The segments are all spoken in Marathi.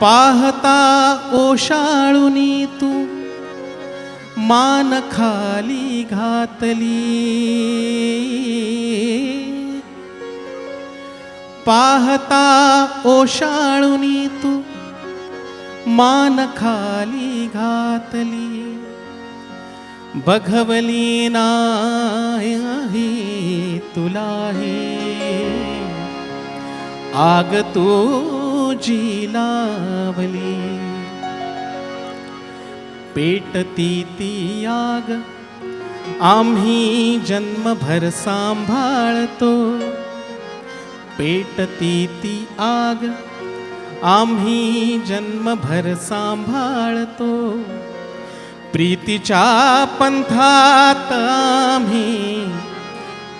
पाहता ओशाळुनी तू मान खाली घातली. पाहता ओशाळुनी तू मान खाली घातली. बघवली नाही तुला हे आग तुझी लावली पेटती ती आग आम्ही जन्मभर सांभाळतो। पेटती ती आग आम्ही जन्मभर सांभाळतो। प्रीतीच्या पंथात आम्ही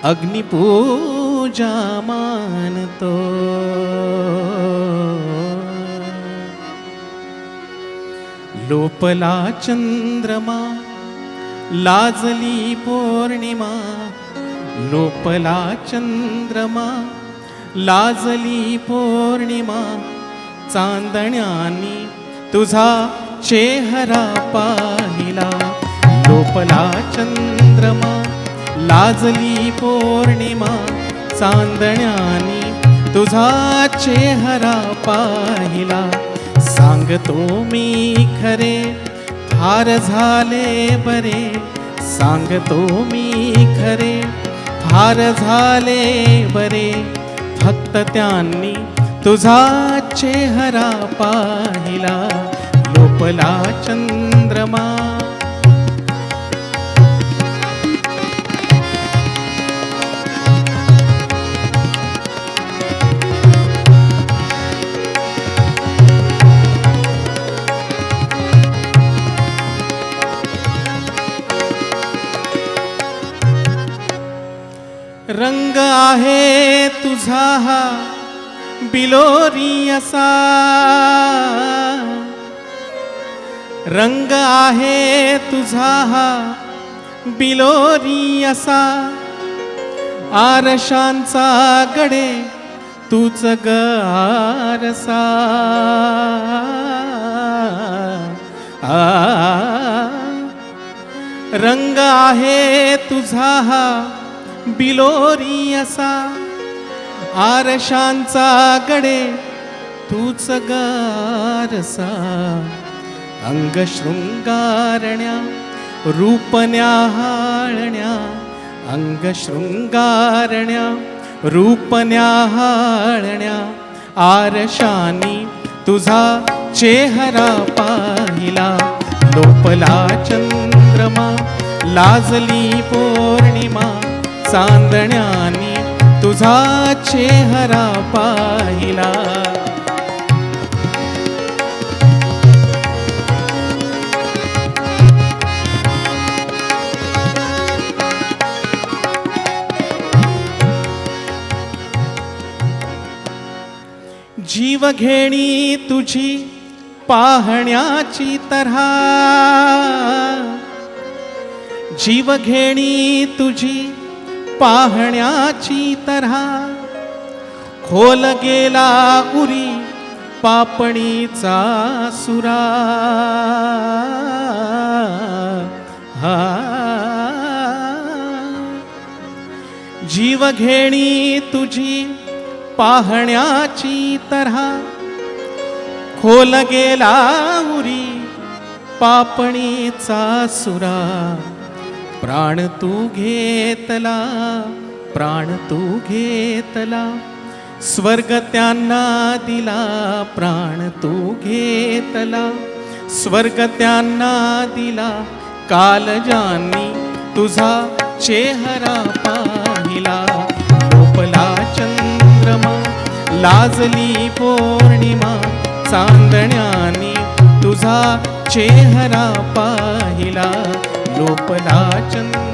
अग्निपूजा मानतो. लोपला चंद्रमा लाजली पौर्णिमा लोपला चंद्रमा लाजली पौर्णिमा चांदण्यानी तुझा चेहरा पाहिला. लोपला चंद्रमा लाजली पौर्णिमा चांदण्यानी तुझा चेहरा पाहिला. सांगतो मी खरे फार झाले बरे. सांगतो मी खरे फार झाले बरे. फक्त त्यांनी तुझा चेहरा पाहिला. लोपला चंद्रमा. रंग आहे तुझा हा बिलोरी असा. रंग आहे तुझा हा बिलोरी असा. आरशांचा गडे तूच ग आरसा. आ रंग आहे तुझा हा बिलोरी असा. आरशांचा गडे तूच गारसा अङ्गशृङ्गारण्या शृंगारण्या अङ्गशृङ्गारण्या हाळण्या आरशानी तुझा चेहरा पाहिला. लोपला चंद्रमा लाजली पौर्णिमा चांदण्यानी तुझा चेहरा पाहिला. जीव घेणी तुझी पाहण्याची तऱ्हा जीव घेणी तुझी पाहण्याची तऱ्हा खोल गेला उरी पापणीचा सुरा. हा. जीव घेणी तुझी पाहण्याची तऱ्हा खोल गेला उरी पापणीचा सुरा. प्राण तू घेतला प्राण तू घेतला. स्वर्ग त्यांना दिला प्राण तू घेतला. स्वर्ग त्यांना दिला कालजानी तुझा चेहरा पा लाजली पौर्णिमा चांदण्यानी तुझा चेहरा पाहिला. लोपला चंद्र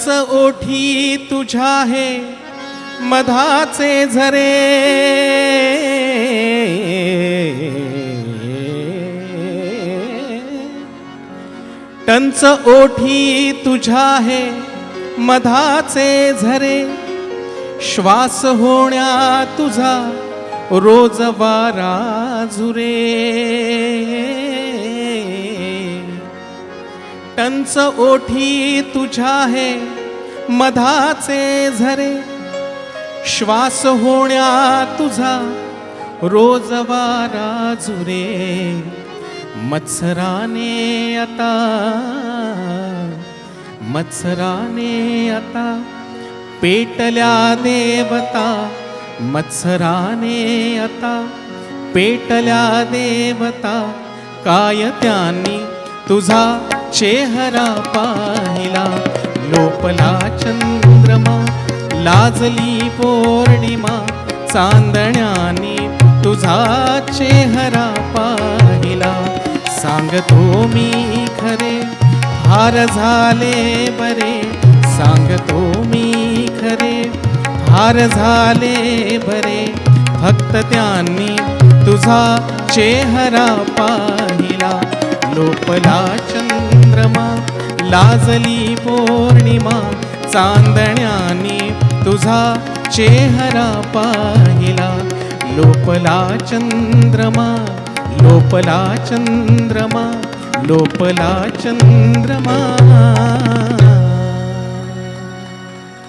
टंच ओठी तुझ्या हे मधाचे झरे. टंच ओठी तुझ्या हे मधाचे झरे. श्वास होण्या तुझा रोज वारा झुरे. टंच ओठी तुझ्या हे मधाचे झरे. श्वास होण्या तुझा रोज वारा झुरे. मत्सराने आता मत्सराने आता पेटल्या देवता मत्सराने आता पेटल्या देवता काय त्यांनी तुझा चेहरा पाहिला. लोपला चंद्रमा लाजली पौर्णिमा चांदण्याने तुझा चेहरा पाहिला. सांगतो मी खरे हार झाले बरे. सांगतो मी खरे हार झाले बरे. फक्त त्यांनी तुझा चेहरा पाहिला. लोपला चंद्रमा लाजली पौर्णिमा चांदण्याने तुझा चेहरा पाहिला. लोपला चंद्रमा लोपला चंद्रमा लोपला चंद्रमा.